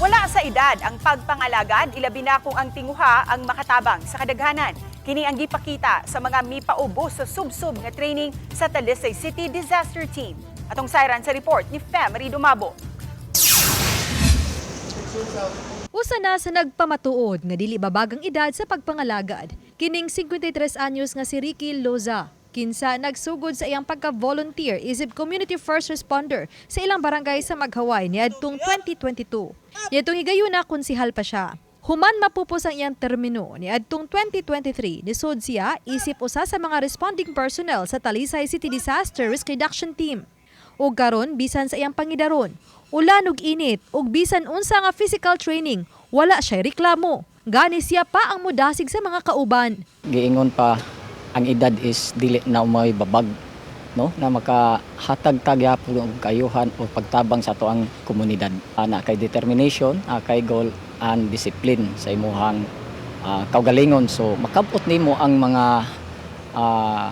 Wala sa edad ang pagpangalagad, ilabi na kung ang tinguha ang makatabang sa kadaghanan. Kini ang gipakita sa mga mipaubos sa subsub nga training sa Talisay City Disaster Team. Atong sayran sa report ni Fem Dumabo. Usa na sa nagpamatuod nga dili babagang edad sa pagpangalagad. Kining 53 anyos nga si Ricky Loza. Kinsa nagsugod sa iyang pagka-volunteer isip community first responder sa ilang barangay sa Maghaway niadtong 2022. Niadtong higayuna konsihal pa siya. Human mapupos ang iyang termino ni adtong 2023 nisod siya isip usa sa mga responding personnel sa Talisay City Disaster Risk Reduction Team. ug karon bisan sa iyang pangidaron. Ulan ug init ug bisan unsa nga physical training, wala siya reklamo. Gani siya pa ang mudasig sa mga kauban. giingon pa ang edad is dili na umay babag no? Na makahatag tag yapon og kayuhan o pagtabang sa ato ang komunidad. Ana kay determination kay goal and discipline sa imuhang ah, kaugalingon. So makabot nimo ang mga ah,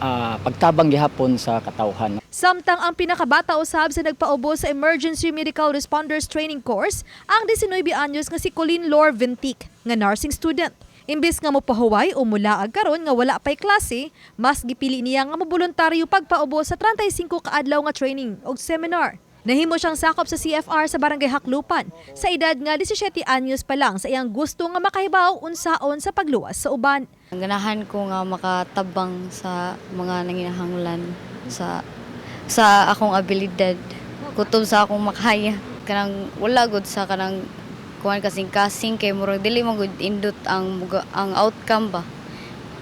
ah, pagtabang gihapon sa katawhan. Samtang ang pinakabata usab sa nagpaubo sa Emergency Medical Responders Training Course, ang 19 anyos nga si Colleen Lor Ventic, nga nursing student. Imbis nga mopahuway o mulaag karon nga wala pay klase, mas gipili niya nga moboluntaryo pagpaubo sa 35 kaadlaw nga training o seminar. Nahimo siyang sakop sa CFR sa Barangay Haklupan sa edad nga 17 anyos pa lang sa iyang gusto nga makahibaw unsaon sa pagluwas sa uban. Ang ganahan ko nga makatabang sa mga nanginahanglan sa sa akong abilidad. Kutob sa akong makaya. Kanang wala gud sa kanang kuan kasing kasing kay murag dili mo gud indot ang ang outcome ba.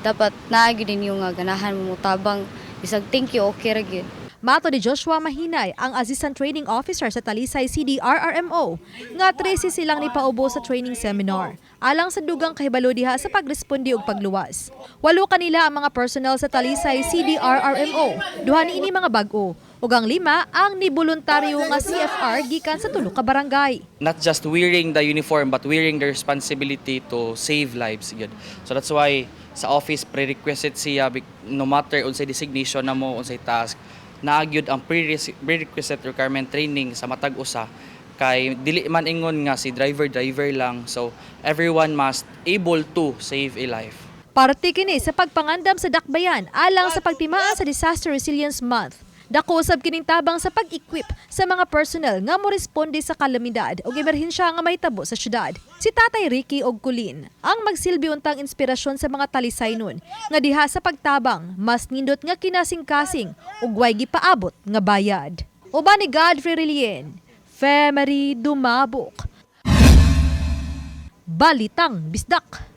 Dapat naa gyud ninyo nga ganahan mo tabang bisag thank you okay ra gyud. Mato ni Joshua Mahinay, ang Assistant Training Officer sa Talisay CDRRMO, nga 13 silang nipaubo sa training seminar, alang sa dugang kahibalo diha sa pagresponde ug pagluwas. Walo kanila ang mga personnel sa Talisay CDRRMO, duha ni ini mga bag-o, ug ang lima ang nibuluntaryo nga CFR gikan sa tulo ka barangay. not just wearing the uniform but wearing the responsibility to save lives yun. So that's why sa office prerequisite siya no matter unsay designation na mo unsay task naagyud ang prerequis- prerequisite requirement training sa matag usa kay dili man ingon nga si driver driver lang so everyone must able to save a life. Parte kini sa pagpangandam sa dakbayan alang sa pagtimaan sa Disaster Resilience Month. Dako usab kining tabang sa pag-equip sa mga personnel nga moresponde sa kalamidad o emerhensya nga mahitabo sa syudad. Si Tatay Ricky og Kulin ang magsilbi untang inspirasyon sa mga talisaynon nga diha sa pagtabang mas nindot nga kinasing-kasing ug way gipaabot nga bayad. Uban ni Godfrey Relien, Femery Dumabok. Balitang Bisdak.